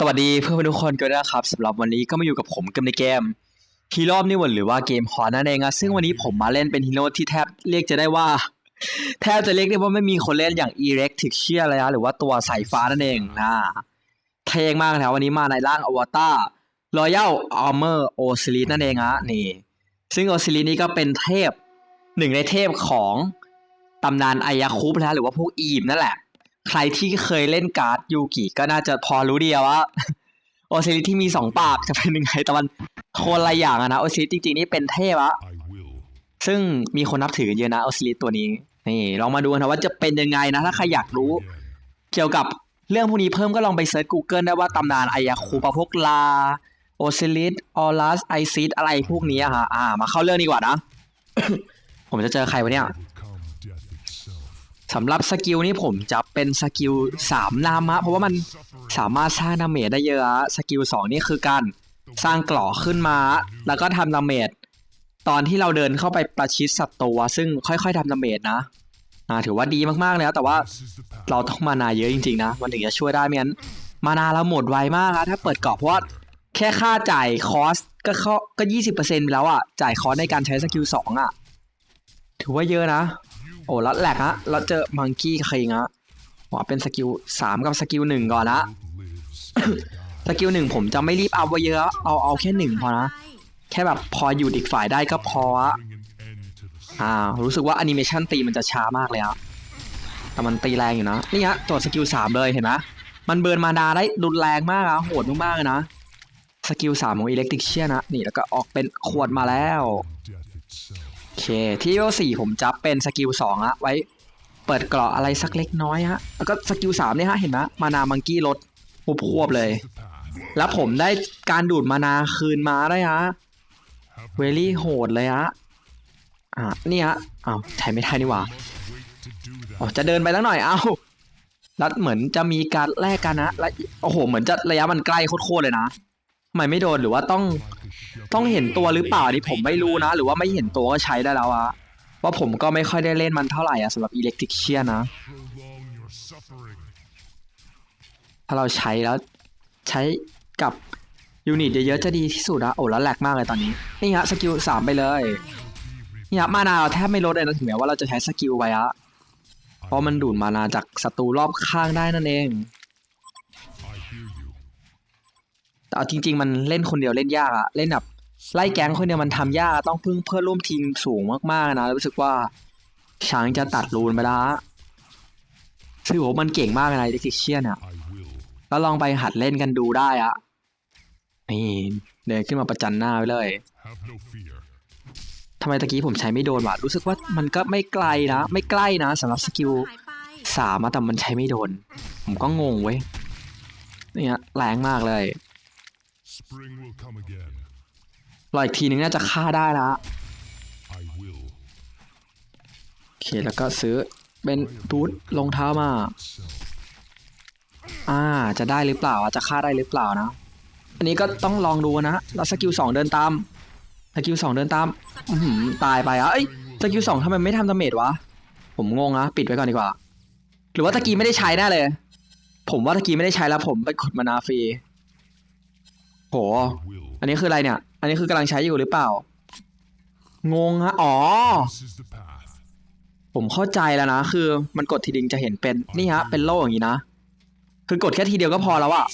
สวัสดีเพื่อนๆทุกคนกันด้วยนะครับสำหรับวันนี้ก็มาอยู่กับผมกันในเกมฮีโร่นี่วันหรือว่าเกมฮอนั่นเองอะซึ่งวันนี้ผมมาเล่นเป็นฮีโร่ที่แทบเรียกจะได้ว่า แทบจะเรียกได้ว่าไม่มีคนเล่นอย่าง e r e c t i c เชียเลยนะหรือว่าตัวสายฟ้านั่นเองนะเท่มากนะวันนี้มาในร่างอวตาร Royal Armor Osiris นั่นเองอะนี่ ซึ่งโอซิลิสนี่ก็เป็นเทพหนึ่งในเทพของตำนานไอยาคุปนะหรือว่าพวกอียิปต์นั่นแหละ ใครที่เคยเล่นการ์ดยูกิก็น่าจะพอรู้ดีว่าโอซิลิสที่มีสองปากจะเป็นยังไงแต่มันคนละอย่างอะนะโอซิลิสจริงๆนี่เป็นเทพอะซึ่งมีคนนับถือเยอะนะโอซิลิสตัวนี้นี่ลองมาดูกันนะว่าจะเป็นยังไงนะ ถ้าใครอยากรู้ เกี่ยวกับเรื่องพวกนี้เพิ่มก็ลองไปเซิร์ช Google ได้ว่าตำนานไอยาคูปะพกลาโอซิลิสออรัสไอซิสอะไรพวกนี้อะฮะอ่า มาเข้าเรื่องดีกว่านะ ผมจะเจอใครวะเนี่ย สำหรับสกิลนี้ผมจะเป็นสกิลสามนามะเพราะว่ามันสามารถสร้างดาเมจได้เยอะสกิลสองนี่คือการสร้างกราะขึ้นมา แล้วก็ทำดาเมจตอนที่เราเดินเข้าไปประชิดศัตรูซึ่งค่อยๆทำดาเมจนะอ่าถือว่าดีมากๆเลยนะแต่ว่าเราต้องมานาเยอะจริงๆนะมันถึงจะช่วยได้ไม่งั้นมานาเราหมดไวมากนะถ้าเปิดเกราะเพราะว่าแค่ค่าจ่ายคอสก็เข้าก็ยี่สิบเปอร์เซ็นต์แล้วอะจ่ายคอสในการใช้สกิลสองอะถือว่าเยอะนะ โอ้แล้วแหลกฮะเราเจอมังกี้คิงฮะว่าเป็นสกิลสามกับสกิลหนึ่งก่อนนะสกิลหนึ่งผมจะไม่รีบเอาไว้เยอะเอาเอาแค่หนึ่งพอนะ แค่แบบพออยู่อีกฝ่ายได้ก็พออ่ารู้สึกว่าแอนิเมชันตีมันจะช้ามากเลยอะแต่มันตีแรงอยู่นะนี่ฮะตัวสกิลสามเลยเห็นไหมมันเบิร์นมานาได้รุนแรงมากอะโหดมากๆเลยนะสกิลสามของอิเล็กทริกเชียนะนี่แล้วก็ออกเป็นขวดมาแล้ว โอเค ที่เลเวลสี่ผมจะเป็นสกิลสองอะไว้เปิดเกราะอะไรสักเล็กน้อยฮะ แล้วก็สกิลสามเนี่ยฮะ เห็นไหมมานามังกี้ลดควบเลย แล้วผมได้การดูดมานาคืนมาได้ฮะ เวลี่โหดเลยฮะ อ่านี่ฮะอ้าวใช้ไม่ได้นี่หว่าอ๋อจะเดินไปแล้วหน่อย เอ้าแล้วเหมือนจะมีการแลกกันนะ และโอ้โห เหมือนจะระยะมันใกล้โคตรเลยนะ ไมไม่โดนหรือว่าต้องต้องเห็นตัวหรือเปล่านี่ผมไม่รู้นะ หรือว่าไม่เห็นตัวก็ใช้ได้แล้วอะว่าผมก็ไม่ค่อยได้เล่นมันเท่าไหร่อะสำหรับอิเล็กทริกเชียนะ ถ้าเราใช้แล้วใช้กับยูนิตเยอะๆจะดีที่สุดอะโอ้แล้วแหลกมากเลยตอนนี้ นี่ฮะสกิลสามไปเลยนี่ฮะมานาเราแทบไม่ลดเลยนะถึงแม้ว่าเราจะใช้สกิลไปอะเพราะมันดูดมานาจากศัตรูรอบข้างได้นั่นเอง แต่เอาจริง ๆ มันเล่นคนเดียวเล่นยากอะเล่นแบบไล่แก๊งคนเดียวมันทำยากต้องพึ่งเพื่อนร่วมทีมสูงมากๆนะรู้สึกว่าช้างจะตัดรูนไปล้วอะซึ่งโหมันเก่งมากเลยนะเด็กเชียนอะ I will. แล้วลองไปหัดเล่นกันดูได้อะนี่เดินขึ้นมาประจันหน้าไปเลย no fear. ทำไมตะกี้ผมใช้ไม่โดนวะรู้สึกว่ามันก็ไม่ไกลนะ ไม่ใกล้นะสำหรับสกิลสามอะแต่มันใช้ไม่โดน ผมก็งงเว้ยเนี่ยแรงมากเลย รออีกทีนึงน่าจะฆ่าได้ละ I will. โอเคแล้วก็ซื้อเป็นตูดรองเท้ามา Itself. อ่า จะได้หรือเปล่าอะจะฆ่าได้หรือเปล่านะ อันนี้ก็ต้องลองดูนะแล้วสกิลสองเดินตามสกิลสองเดินตามอือหือตายไปอะเอ้ยสกิลสองทำไมไม่ทำดาเมจวะ ผมงงนะปิดไว้ก่อนดีกว่า หรือว่าตะกี้ไม่ได้ใช้แน่เลย ผมว่าตะกี้ไม่ได้ใช้แล้วผมไปกดมานาฟรี โห อันนี้คืออะไรเนี่ย อันนี้คือกำลังใช้อยู่หรือเปล่า งงฮะ อ๋อ ผมเข้าใจแล้วนะ คือมันกดทีเดียวจะเห็นเป็น นี่ฮะ เป็นโล่อย่างนี้นะ คือกดแค่ทีเดียวก็พอแล้วอะ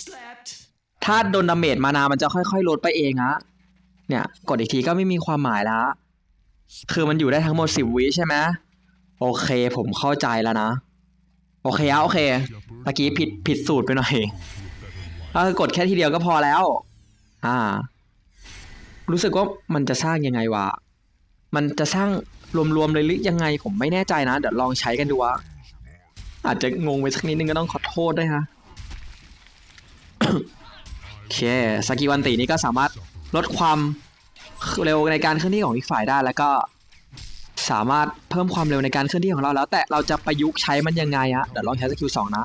ถ้าโดนดาเมจมานา มันจะค่อยๆ ลดไปเองฮะ เนี่ย กดอีกทีก็ไม่มีความหมายแล้ว คือมันอยู่ได้ทั้งหมดสิบวิใช่ไหมโอเค ผมเข้าใจแล้วนะ โอเคอะโอเค ตะกี้ผิดผิดสูตรไปหน่อย to a better life. ก็คือกดแค่ทีเดียวก็พอแล้ว อ่า รู้สึกว่ามันจะสร้างยังไงวะ มันจะสร้างรวมๆเลยหรือยังไงผมไม่แน่ใจนะ เดี๋ยวลองใช้กันดูวะ อาจจะงงไปสักนิดนึงก็ต้องขอโทษด้วยฮะโอเคสกิวันตีนี้ก็สามารถลดความเร็วในการเคลื่อนที่ของอีกฝ่ายได้แล้วก็สามารถเพิ่มความเร็วในการเคลื่อนที่ของเราแล้ว แต่เราจะประยุกต์ใช้มันยังไงอะเดี๋ยวลองใช้สกิลสองนะ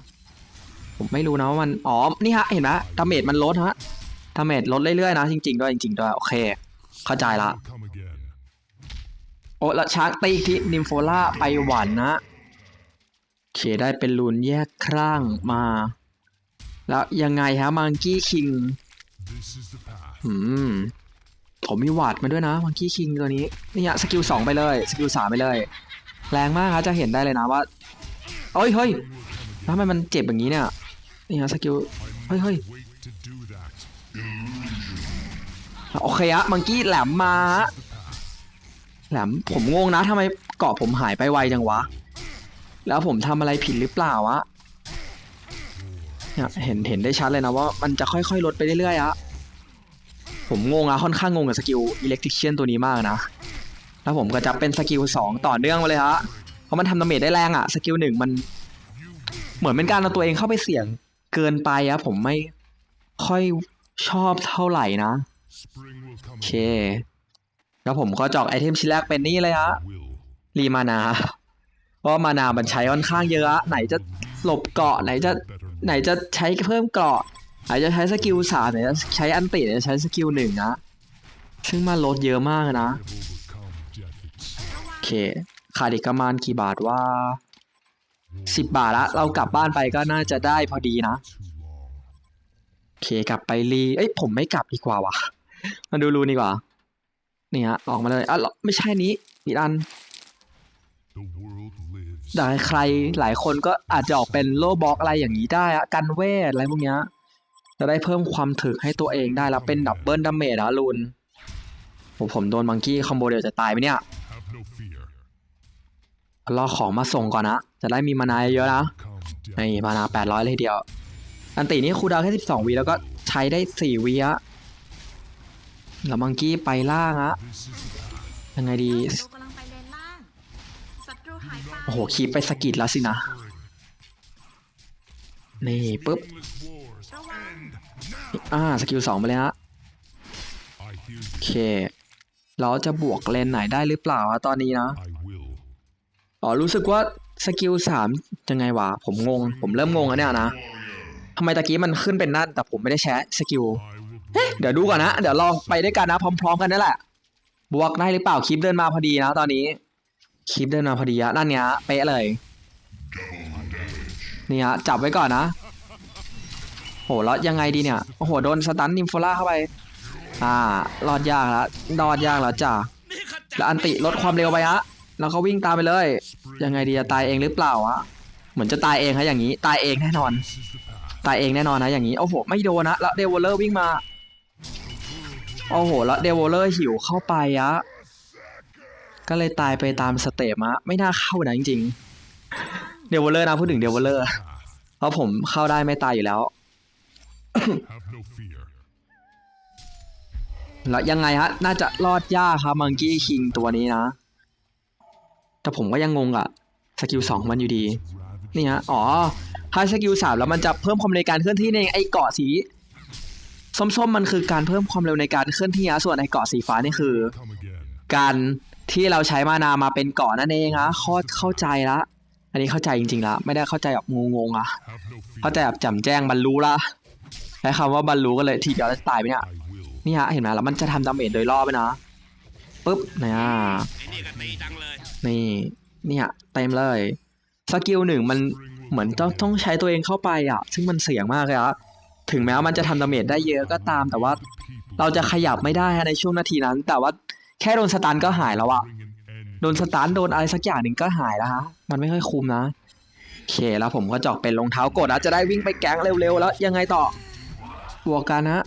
ผมไม่รู้นะว่ามันอ๋อนี่ฮะ เห็นไหมดาเมจมันลดฮะาเมจลดเรื่อยๆนะจริงๆด้วยจริงๆด้วยโอเค เข้าใจละ Will come again. โอ้และชาร์กตีอีกที่นิมโฟล่าไปหวานนะโอเคได้เป็นรูนแยกคร่างมา แล้วยังไงฮะมังกี้คิง This is the path. อืมผมมีวาดมาด้วยนะมังกี้คิงตัวนี้นี่ฮะสกิลสองไปเลยสกิลสามไปเลย แรงมากครับจะเห็นได้เลยนะว่าเอ้ยเฮ้ยแล้วทำไมมันเจ็บอย่างนี้เนี่ยนี่ฮะสกิลเฮ้ยเฮ้ย โอเคฮะมังกี้แหลมมาฮะแหลมผมงงนะทำไมเกาะผมหายไปไวจังวะ แล้วผมทำอะไรผิดหรือเปล่าวะเห็นเห็นได้ชัดเลยนะว่ามันจะค่อยๆลดไปเรื่อยๆอะผมงงอะค่อนข้างงงกับสกิลอิเล็กทริเชียนตัวนี้มากนะ แล้วผมก็จะเป็นสกิลสองต่อเนื่องมาเลยฮะ เพราะมันทำดาเมจได้แรงอะสกิลหนึ่งมัน เหมือนเป็นการเอาตัวเองเข้าไปเสี่ยงเกินไปอะผมไม่ค่อยชอบเท่าไหร่นะ โอเค แล้วผมก็จอกไอเทมชิ้นแรกเป็นนี่เลยฮะรีมานา เพราะมานามันใช้ค่อนข้างเยอะ ไหนจะหลบเกาะ ไหนจะไหนจะใช้เพิ่มเกาะ ไหนจะใช้สกิลสามไหนจะใช้อันติไหนจะใช้สกิลหนึ่งนะ ซึ่งมันลดเยอะมากนะ โอเคขาดอีกประมาณกี่บาทว่าสิบบาทละ เรากลับบ้านไปก็น่าจะได้พอดีนะ โอเคกลับไปรี เอ้ยผมไม่กลับดีกว่าวะ มาดูรูดีกว่า นี่ฮะออกมาเลยอะไม่ใช่นี้อีกอัน The world lives. แต่ใครหลายคนก็อาจจะออกเป็นโลบล็อกอะไรอย่างนี้ได้อะกันเวทอะไรพวกเนี้ยจะได้เพิ่มความถึกให้ตัวเองได้แล้วเป็นดับเบิลดาเมจอะลุนโอ้ผมโดนมังกี้คอมโบเดียวจะตายไหมเนี่ยรอของมาส่งก่อนนะ จะได้มีมานาเยอะนะนี่มานาแปดร้อยเลยทีเดียว อันตินี่คูดาวแค่สิบสองวีแล้วก็ใช้ได้สี่วีอะ แล้วมังกี้ไปล่างอะยังไงดีโอ้โหคีไปสกิดแล้วสินะ นี่ปุ๊บอ่าสกิลสองไปเลยฮะโอเค เราจะบวกเลนไหนได้หรือเปล่าอะตอนนี้นะอ๋อรู้สึกว่าสกิลสามยังไงวะผมงง ผมเริ่มงงแล้วเนี่ยนะทำไมตะกี้มันขึ้นเป็นนั่นแต่ผมไม่ได้แชะสกิล เดี๋ยวดูก่อนนะเดี๋ยวลองไปด้วยกันนะ พร้อม ๆ กันนั่นแหละ บวกได้หรือเปล่าคลิปเดินมาพอดีนะตอนนี้คลิปเดินมาพอดีอะนั่นเนี้ยเป๊ะเลยนี่ฮะจับไว้ก่อนนะโหแล้วยังไงดีเนี่ยโอ้โหโดนสตันนิมโฟล่าเข้าไป อ่ารอดยากแล้วรอดยากแล้วจ้ะแล้วอันติลดความเร็วไปฮะแล้วก็วิ่งตามไปเลย ยังไงดีจะตายเองหรือเปล่าวะเหมือนจะตายเองฮะอย่างนี้ ตายเองแน่นอน ตายเองแน่นอนนะอย่างนี้โอ้โหไม่โดนนะแล้วเดวอลเลอร์วิ่งมา โอ้โห แล้วเดวอลเลอร์หิวเข้าไปอะก็เลยตายไปตามสเตปอะไม่น่าเข้านะจริงๆ เดวอลเลอร์นะพูดถึงเดวอลเลอร์ เพราะผมเข้าได้ไม่ตายอยู่แล้ว แล้วยังไงฮะ น่าจะรอดยากครับมังกี้คิงตัวนี้นะ แต่ผมก็ยังงงอะสกิลสองมันอยู่ดี นี่ฮะ อ๋อถ้าสกิลสามแล้วมันจะเพิ่มความเร็วในการเคลื่อนที่ในไอ้เกาะสี ส้มๆมันคือการเพิ่มความเร็วในการเคลื่อนที่นะส่วนไอเกาะสีฟ้านี่คือ come again. การที่เราใช้มานามาเป็นเกาะนั่นเองฮะเข้าเข้าใจละอันนี้เข้าใจจริงๆละไม่ได้เข้าใจแบบงงๆอะ Have no fear. เข้าใจแบบแจ่มแจ้งบรรลุละใช้คำว่าบรรลุก็เลยทีเดียวจะตายไปเนี่ย I will. นี่ฮะเห็นไหมแล้วมันจะทำดาเมจโดยรอบไปนะปุ๊บเนี่ยไอ้นี่ก็ตีจังเลยนี่เนี่ยเต็มเลยสกิลหนึ่งมันเหมือนต้องต้องใช้ตัวเองเข้าไปอะ ซึ่งมันเสี่ยงมากเลยอะ ถึงแม้ว่ามันจะทำดาเมจได้เยอะก็ตาม แต่ว่าเราจะขยับไม่ได้ในช่วงนาทีนั้น แต่ว่าแค่โดนสตันก็หายแล้วอะโดนสตันโดนอะไรสักอย่างหนึ่งก็หายแล้วฮะ มันไม่ค่อยคุ้มนะโอเคแล้วผมก็จอกเป็นรองเท้ากดแล้วจะได้วิ่งไปแก๊งเร็วๆแล้วยังไงต่อบวกกันนะ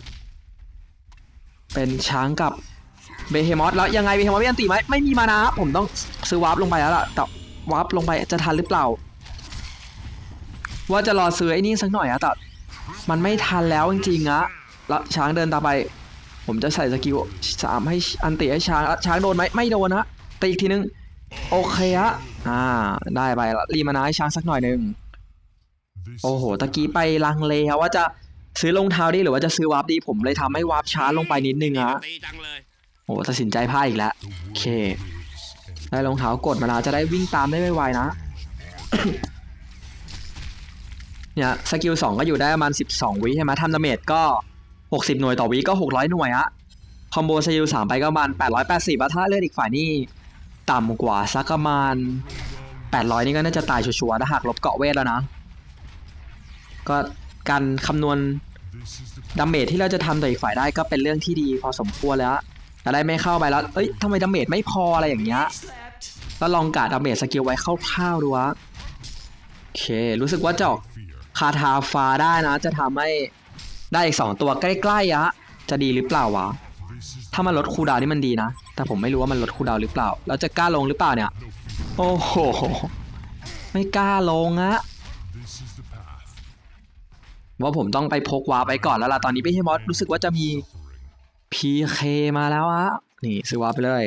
เป็นช้างกับเบเฮมอสแล้วยังไงเบเฮมอสมีอันตีไหมไม่มีมานะผมต้องซื้อวาร์ปลงไปแล้วล่ะแต่วาร์ปลงไปจะทันหรือเปล่า ว่าจะรอซื้อไอ้นี่สักหน่อยอะแต่ มันไม่ทันแล้วจริงๆอะแล้วช้างเดินตามไป ผมจะใส่สกิลสามให้อันติให้ช้างช้างโดนไหมไม่โดนนะตีอีกทีนึงโอเคฮะอ่า ได้ไปละรีมานาให้ช้างสักหน่อยหนึ่งโอ้โหตะกี้ไปลังเลครับว่าจะซื้อรองเท้าดีหรือว่าจะซื้อวาร์ปดี ผมเลยทำให้วาร์ปช้าลงไปนิดนึงอะโอ้โหตัดสินใจพลาดอีกแล้ว the world Okay. lives and ได้รองเท้ากดมาแล้วจะได้วิ่งตามได้ไวๆนะ เนี่ยสกิลสองก็อยู่ได้ประมาณสิบสองวิใช่ไหมทำดาเมจก็หกสิบหน่วยต่อวิก็หกร้อยหน่วยอะคอมโบสกิลสามไปก็ประมาณแปดร้อยแปดสิบอะถ้าเลือดอีกฝ่ายนี่ต่ำกว่าสักประมาณแปดร้อยนี่ก็น่าจะตายชัวร์ๆถ้าหากลบเกาะเวทแล้วนะ ก็การคำนวณดาเมจที่เราจะทำต่ออีกฝ่ายได้ก็เป็นเรื่องที่ดีพอสมควรแล้วจะได้ไม่เข้าไปแล้ว เอ้ยทำไมดาเมจไม่พออะไรอย่างเงี้ยแล้วลองกะดดาเมจสกิลไว้คร่าวๆดูวะโอเค รู้สึกว่าจะออก คาทาฟ้าได้นะ จะทำให้ได้อีกสองตัวใกล้ๆอะจะดีหรือเปล่าวะ ถ้ามันลดคูดาวนี่มันดีนะ แต่ผมไม่รู้ว่ามันลดคูดาวหรือเปล่า แล้วจะกล้าลงหรือเปล่าเนี่ย โอ้โห ไม่กล้าลงอะว่าผมต้องไปพกวาไปก่อนแล้วล่ะ ตอนนี้พี่เฮมอสรู้สึกว่าจะมี PK มาแล้วอะนี่ซื้อวาไปเลย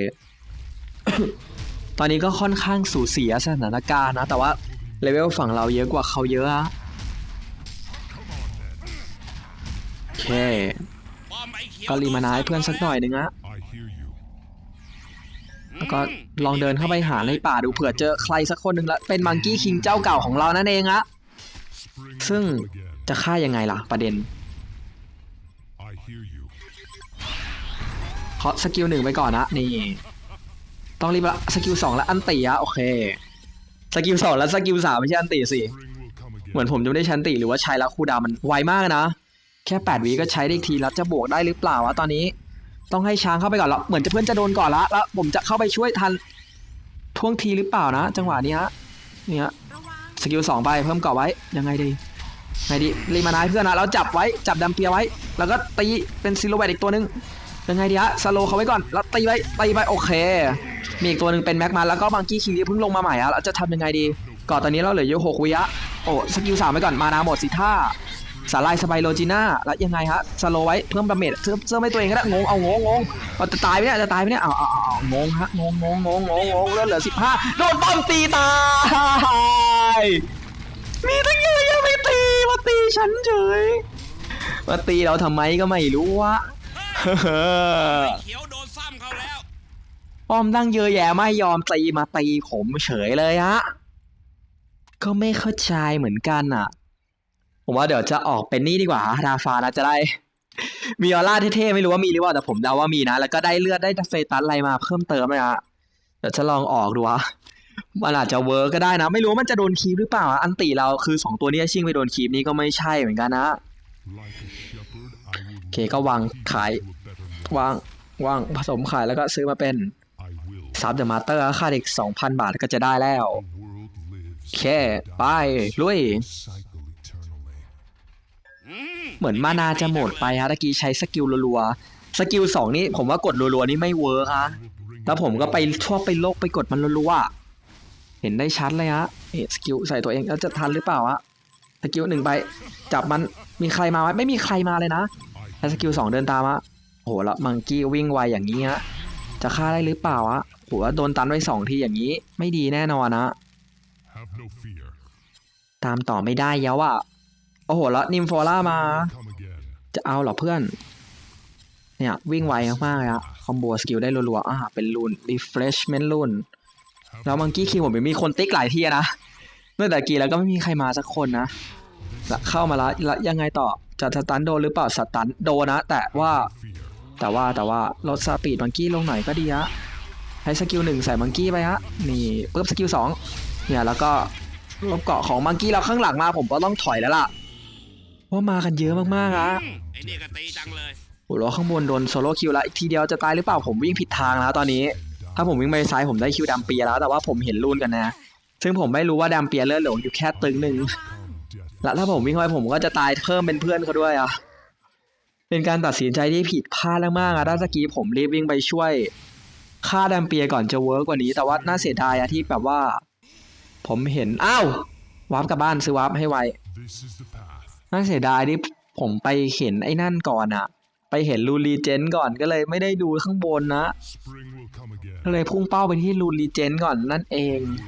ตอนนี้ก็ค่อนข้างสูสีอะสถานการณ์นะ แต่ว่าเลเวลฝั่งเราเยอะกว่าเขาเยอะอะ เคปอมไอ้เขียวก็รีมานายเพื่อนสักหน่อยนึงอะ I hear you. แล้วก็ลองเดินเข้าไปหาในป่าดูเผื่อเจอใครสักคนหนึ่งละเป็นมังกี้คิงเจ้าเก่าของเรานั่นเองอะ Spring ซึ่ง will come again. จะฆ่ายังไงล่ะประเด็น I hear you. เคาะสกิลหนึ่งไปก่อนนะนี่ต้องรีบละสกิลสองแล้วอันตีอะโอเคสกิลสองแล้วสกิลสามไม่ใช่อันตีสิ Spring will come again. เหมือนผมจะไม่ได้ใชันติหรือว่าใช้แล้วคูลดาวน์มันไวมากนะ แค่8วิก็ใช้ได้อีกทีแล้วจะบวกได้หรือเปล่าวะตอนนี้ ต้องให้ช้างเข้าไปก่อนแล้วเหมือนจะเพื่อนจะโดนก่อนละแล้วผมจะเข้าไปช่วยทันท่วงทีหรือเปล่านะ จังหวะนี้ฮะเนี่ยระสกิลสองไปเพิ่มเกาะไว้ยังไงดีไงดีรีมานายเพื่อนนะแล้วจับไว้จับดัมเปียไว้ แล้วก็ตีเป็นซิลเวตอีกตัวนึงยังไงดีฮะสโลเขาไว้ก่อนแล้วตีไว้ตีไปโอเค มีอีกตัวหนึ่งเป็นแม็กมาแล้วก็บังกี้คิงเพิ่งลงมาใหม่อะแล้วจะทำยังไงดีก่อนตอนนี้เราเหลืออยู่หกวิอะโอ้สกิลสามไปก่อนมานาหมดสิท่า สาลายสบายโลจิน่าแล้วยังไงฮะสโลไว้เพิ่มดาเมจเพิ่มเพิ่มให้ตัวเองก็ได้งงเอางงงงเอาจะตายไหมเนี่ยจะตายไหมเนี่ยเอาเอาเอาเองงฮะงงงงงงงงเลือดเหลือสิบห้าโดนป้อมตีตายมีตั้งเยอะแยังไม่ตีมาตีฉันเฉยมาตีเราทำไมก็ไม่รู้วะเขียวโดนซ้ำเขาแล้วป้อมตั้งเยอะแยะไม่ยอมตีมาตีผมเฉยเลยฮะก็ไม่เข้าใจเหมือนกันอะ ผมว่าเดี๋ยวจะออกเป็นนี่ดีกว่าราฟานะจะได้ มีออร่าเท่ๆไม่รู้ว่ามีหรือเปล่าแต่ผมเดาว่ามีนะ แล้วก็ได้เลือดได้เฟตัสอะไรมาเพิ่มเติมเลยฮะเดี๋ยวจะลองออกดูวะมันอาจจะเวิร์กก็ได้นะ ไม่รู้มันจะโดนคีบหรือเปล่า อันติเราคือสองตัวนี้ชิ่งไปโดนคีบนี่ก็ไม่ใช่เหมือนกันนะโอเคก็วางขายวางวางผสมขายแล้วก็ซื้อมาเป็นซับเดอะมาเตอร์ค่าเด็ก 2,000 บาทก็จะได้แล้ว โอเค ไป ลุย เหมือนมานาจะหมดไปฮะตะกี้ใช้สกิลรัวๆสกิลสองนี่ผมว่ากดรัวๆนี่ไม่เวิร์คฮะแล้วผมก็ไปชอบไปโลกไปกดมันรัวๆเห็นได้ชัดเลยฮะสกิลใส่ตัวเองแล้วจะทันหรือเปล่าฮะสกิลหนึ่งไปจับมันมีใครมาไหมไม่มีใครมาเลยนะแล้วสกิลสองเดินตามอะโหแล้วมังกี้วิ่งไวอย่างนี้ฮะจะฆ่าได้หรือเปล่าอะโหโดนตันไว้สองทีอย่างนี้ ไม่ดีแน่นอนนะตามต่อไม่ได้เยอะอะ โอ้โหแล้วนิมโฟล่ามา จะเอาเหรอเพื่อน เนี่ย วิ่งไวมากๆอะคอมโบสกิลได้รัวๆอ่าเป็นรูน refreshment รูนแล้วมังกี้คิงผมมีคนติ๊กหลายที่นะเมื่อแต่กี้แล้วก็ไม่มีใครมาสักคนนะแล้วเข้ามาแล้วแล้วยังไงต่อจะสตันโดนหรือเปล่าสตันโดนะ แต่ว่าแต่ว่าแต่ว่าลดสปีดมังกี้ลงหน่อยก็ดีฮะใช้สกิลหนึ่งใส่มังกี้ไปฮะนี่ปุ๊บสกิลสองเนี่ยแล้วก็ลบเกาะของมังกี้เราข้างหลังมาผมก็ต้องถอยแล้วล่ะ ว่ามากันเยอะมากๆอะอืมไอ้นี่ก็ตีจังเลยโอ้โหแล้วข้างบนโดนโซโล่คิวแล้วอีกทีเดียวจะตายหรือเปล่าผมวิ่งผิดทางแล้วตอนนี้ ถ้าผมวิ่งไปซ้ายผมได้คิวดัมเปียแล้ว แต่ว่าผมเห็นรูนกันนะ ซึ่งผมไม่รู้ว่าดัมเปียเลือดเหลืออยู่แค่ตึงหนึ่ง Come, death. แล้วถ้าผมวิ่งไปผมก็จะตายเพิ่มเป็นเพื่อนเขาด้วยอะเป็นการตัดสินใจที่ผิดพลาดมากๆอะถ้าสกี้ผมรีบวิ่งไปช่วยฆ่าดัมเปียก่อนจะเวิร์กกว่านี้ แต่ว่าน่าเสียดายอะที่แบบว่า ผมเห็นอ้าววาร์ปกลับบ้านซื้อวาร์ปให้ไว This is the path. น่าเสียดายที่ผมไปเห็นไอ้นั่นก่อนอะไปเห็นรูรีเจนก่อนก็เลยไม่ได้ดูข้างบนนะ Spring will come again. ก็เลยพุ่งเป้าไปที่รูรีเจนก่อนนั่นเอง The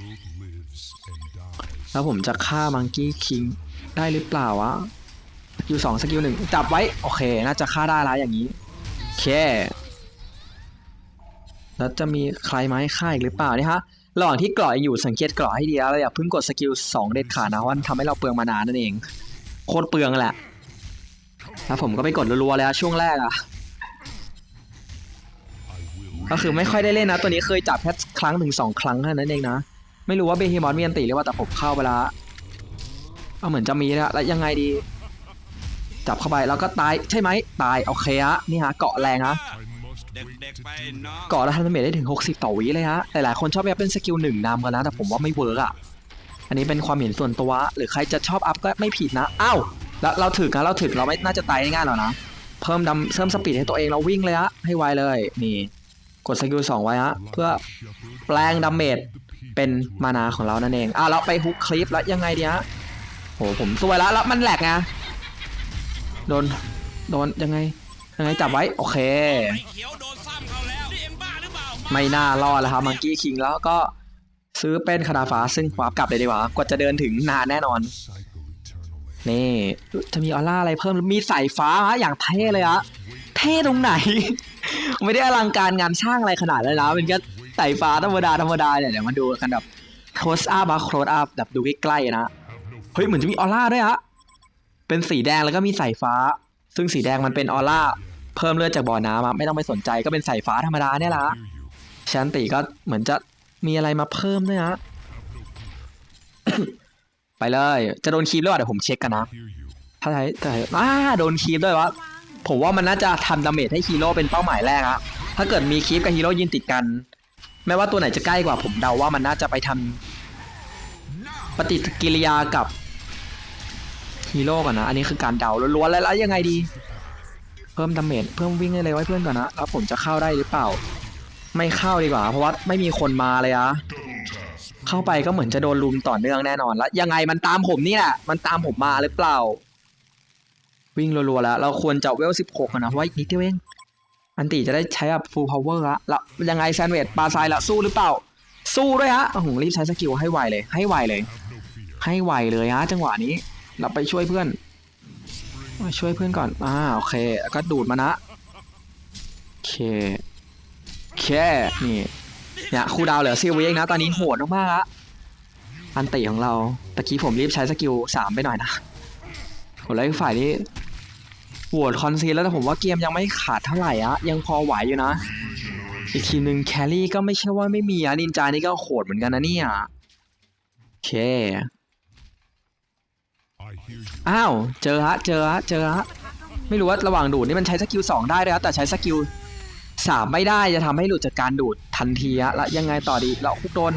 world lives and dies. แล้วผมจะฆ่ามังกี้คิงได้หรือเปล่าวะสกิลสองสกิลหนึ่งจับไว้ โอเค น่าจะฆ่าได้แล้วอย่างนี้โอเคแล้วจะมีใครมาให้ฆ่าอีกหรือเปล่าเนี่ยฮะระหว่างที่กรอยังอยู่สังเกตกรอให้ดีแล้วอย่าเพิ่งกดสกิลสองเด็ดขาดนะว่ามันทำให้เราเปลืองมานานนั่นเอง โคตรเปลืองแหละแล้วผมก็ไปกดรัวๆเลยอะช่วงแรกอะก็คือไม่ค่อยได้เล่นนะ ตัวนี้เคยจับแค่ครั้งหนึ่งสองครั้งเท่านั้นเองนะ ไม่รู้ว่าเบฮีมอนมีอันติหรือว่าแต่ผมเข้าไปแล้วเอาเหมือนจะมีนะแล้วยังไงดี จับเข้าไปแล้วก็ตายใช่ไหมตายโอเคฮะนี่ฮะเกาะแรงฮะเกาะแล้วทำดาเมจได้ถึง 60 ต่อวิเลยฮะหลายๆคนชอบอัพเป็นสกิลหนึ่งนำกันนะแต่ผมว่าไม่เวิร์กอะ อันนี้เป็นความเห็นส่วนตัว หรือใครจะชอบอัพก็ไม่ผิดนะอ้าวแล้วเราถึกนะเราถึกเราไม่น่าจะตายง่ายหรอกนะ เพิ่มดำเพิ่มสปีดให้ตัวเองเราวิ่งเลยฮะให้ไวเลยนี่กดสกิลสองไว้ฮะเพื่อแปลงดาเมจเป็นมานาของเรานั่นเองอะเราไปฮุกคลิปแล้วยังไงดีฮะโหผมสวยแล้วแล้วมันแหลกไงโดนโดนยังไงยังไงจับไว้โอเคไอ้เขียวโดนซ้ำเขาแล้วนี่เอ็งบ้าหรือเปล่าไม่น่ารอดแล้วครับมังกี้คิงแล้วก็ ซื้อเป็นคาราฟ้าซึ่งวาร์ปกลับเลยดีกว่ากว่าจะเดินถึงนานแน่นอน นี่จะมีออร่าอะไรเพิ่มมีสายฟ้าฮะอย่างเท่เลยอะเท่ตรงไหน ไม่ได้อลังการงานช่างอะไรขนาดนั้นะเป็นแค่สายฟ้าธรรมดาธรรมดาเนี่ยเดี๋ยวมาดูกันแบบโคสอัพอะโคสอัพแบบดูใกล้ๆนะเฮ้ยเหมือนจะมีออร่าด้วยฮะเป็นสีแดงแล้วก็มีสายฟ้า ซึ่งสีแดงมันเป็นออร่าเพิ่มเลือดจากบ่อน้ำอะไม่ต้องไปสนใจก็เป็นสายฟ้าธรรมดาเนี่ยละฮะ fear you. ชันติก็เหมือนจะ มีอะไรมาเพิ่มด้วยฮะ ไปเลย จะโดนคีบหรือเปล่าเดี๋ยวผมเช็คกันนะ Hear you. ถ้าใช้อ่าโดนคีบด้วยวะ ผมว่ามันน่าจะทำดาเมจให้ฮีโร่เป็นเป้าหมายแรกอะถ้าเกิดมีคีบกับฮีโร่ยืนติดกัน ไม่ว่าตัวไหนจะใกล้กว่าผมเดาว่ามันน่าจะไปทำปฏิกิริยากับฮีโร่ก่อนนะ อันนี้คือการเดาล้วนๆแล้วแล้วยังไงดี เพิ่มดาเมจเพิ่มวิ่งให้เลยไว้เพื่อนก่อนนะแล้วผมจะเข้าได้หรือเปล่า ไม่เข้าดีกว่า เพราะว่าไม่มีคนมาเลยอะเข้าไปก็เหมือนจะโดนลุมต่อเนื่องแน่นอนแล้วยังไงมันตามผมนี่แหละมันตามผมมาหรือเปล่า วิ่งรัวๆแล้ว เราควรจะเวลสิบหกนะเพราะว่าอีกนิดเดียวเองอันตีจะได้ใช้แบบ full power ละแล้วยังไงแซนเวดปาไซละสู้หรือเปล่า สู้ด้วยฮะโอ้โหรีบใช้สกิลให้ไวเลย ให้ไวเลย ให้ไวเลยฮะจังหวะนี้ เราไปช่วยเพื่อนช่วยเพื่อนก่อนอ่าโอเคแล้วก็ดูดมานะโอเค โอเคนี่เนี่ยคูลดาวเหลือซิลวิเองนะตอนนี้โหดมากๆฮะอันติของเราตะกี้ผมรีบใช้สกิลสามไปหน่อยนะโหแล้วอีกฝ่ายนี้โหวตคอนซีลแล้วแต่ผมว่าเกมยังไม่ขาดเท่าไหร่อะยังพอไหวอยู่นะ อีกทีหนึ่งแครี่ก็ไม่ใช่ว่าไม่มีอะนินจานี่ก็โหดเหมือนกันนะเนี่ยโอเคอ้าวเจอฮะเจอฮะเจอฮะไม่รู้ว่าระหว่างดูดนี่มันใช้สกิลสองได้ด้วยครับแต่ใช้สกิล สามไม่ได้จะทำให้หลุดจากการดูดทันทีฮะแล้วยังไงต่อดีแล้วคุกโดน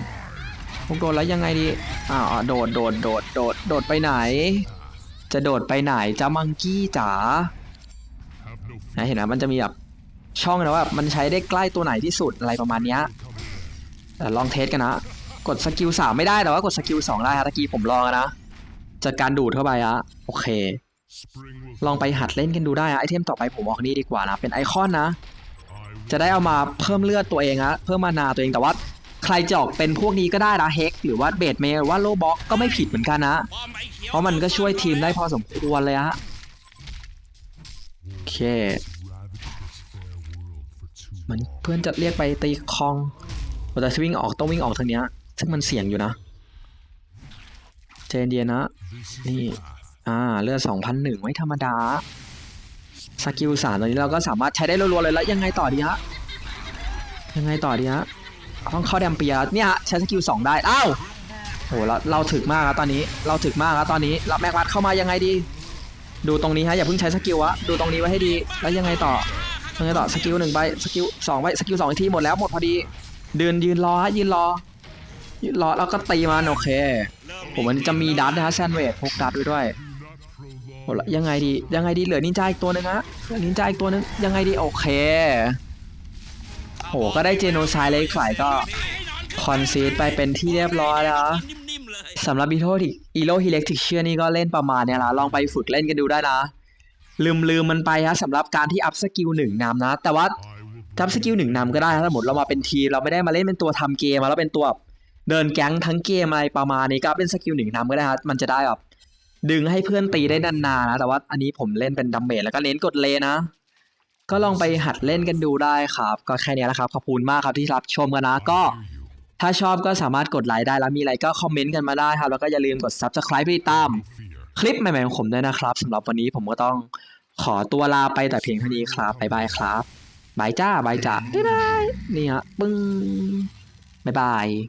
คุกโดนแล้วยังไงดีอ้าโดดโดดโดดโดดโดดไปไหน จะโดดไปไหนจ้ามังกี้จ๋านะเห็นไหมมันจะมีแบบช่องนะว่ามันใช้ได้ใกล้ตัวไหนที่สุดอะไรประมาณเนี้ยลองเทสกันนะ กดสกิลสามไม่ได้แต่ว่ากดสกิลสองได้ฮะตะกี้ผมลองนะจัดการดูดเข้าไปฮะโอเค ลองไปหัดเล่นกันดูได้อะไอเทมต่อไปผมออกนี่ดีกว่านะ เป็นไอคอนนะ จะได้เอามาเพิ่มเลือดตัวเองฮะเพิ่มมานาตัวเองแต่ว่าใครจะออกเป็นพวกนี้ก็ได้นะเฮกหรือว่าเบดเมย์หรือว่าโลบ็อกก็ไม่ผิดเหมือนกันนะ เพราะมันก็ช่วยทีมได้พอสมควรเลยฮะโอเคเหมือนเพื่อนจะเรียกไปตีคองแต่จะวิ่งออกต้องวิ่งออกทางเนี้ยซึ่งมันเสี่ยงอยู่นะเจนเดียนะ นี่ อ่า เลือด2,001ไม่ธรรมดา สกิลสามตัวนี้เราก็สามารถใช้ได้รัวๆเลยแล้วยังไงต่อดีฮะยังไงต่อดีฮะต้องเข้าแดมเปียเนี่ยฮะใช้สกิลสองได้อ้าวโหเราเราถึกมากครับตอนนี้เราถึกมากครับตอนนี้เราแม็กวัดเข้ามายังไงดี ดูตรงนี้ฮะอย่าเพิ่งใช้สกิลวะดูตรงนี้ไว้ให้ดีแล้วยังไงต่อยังไงต่อสกิลหนึ่งไปสกิลสองไปสกิลสองอีกทีหมดแล้วหมดพอดีเดินยืนรอฮะยืนรอยืนรอแล้วก็ตีมันโอเคผมมันจะมีดัตนะฮะแซนเวดพกดัตไว้ด้วย โหละยังไงดียังไงดีเหลือนินจาอีกตัวหนึงฮะเหลือนินจาอีกตัวนึงยังไงดีโอเคโหก็ได้เจโนไซด์เลยอีกฝ่ายก็คอนซีดไปเป็นที่เรียบร้อยแล้วนิ่มๆเลยสำหรับอีโททิอีโลฮิเล็กทิกเชียนี่ก็เล่นประมาณเนี้ยละลองไปฝึกเล่นกันดูได้นะ ลืมลืมมันไปฮะสำหรับการที่อัพสกิลหนึ่งนำนะ แต่ว่า I will จับสกิลหนึ่งนำก็ได้ถ้าสมมติเรามาเป็นทีเราไม่ได้มาเล่นเป็นตัวทำเกมมาแล้วเป็นตัวเดินแก๊งทั้งเกมอะไรประมาณนี้ก็เป็นสกิลหนึ่งนำก็ได้ครับมันจะได้แบบ ดึงให้เพื่อนตีได้นานๆนะแต่ว่าอันนี้ผมเล่นเป็นดัมเมจแล้วก็เน้นกดเลนนะ ก็ลองไปหัดเล่นกันดูได้ครับ ก็แค่นี้แหละครับ ขอบคุณมากครับที่รับชมกันนะ ก็ ถ้าชอบก็สามารถกดไลค์ได้แล้วมีอะไรก็คอมเมนต์กันมาได้ครับ แล้วก็อย่าลืมกด subscribe เพื่อติดตาม คลิปใหม่ๆของผมด้วยนะครับสำหรับวันนี้ผมก็ต้องขอตัวลาไปแต่เพียงเท่านี้ครับบ๊ายบายครับบายจ้าบายจ้าบ๊ายบายนี่ฮะปึ้งบ๊ายบาย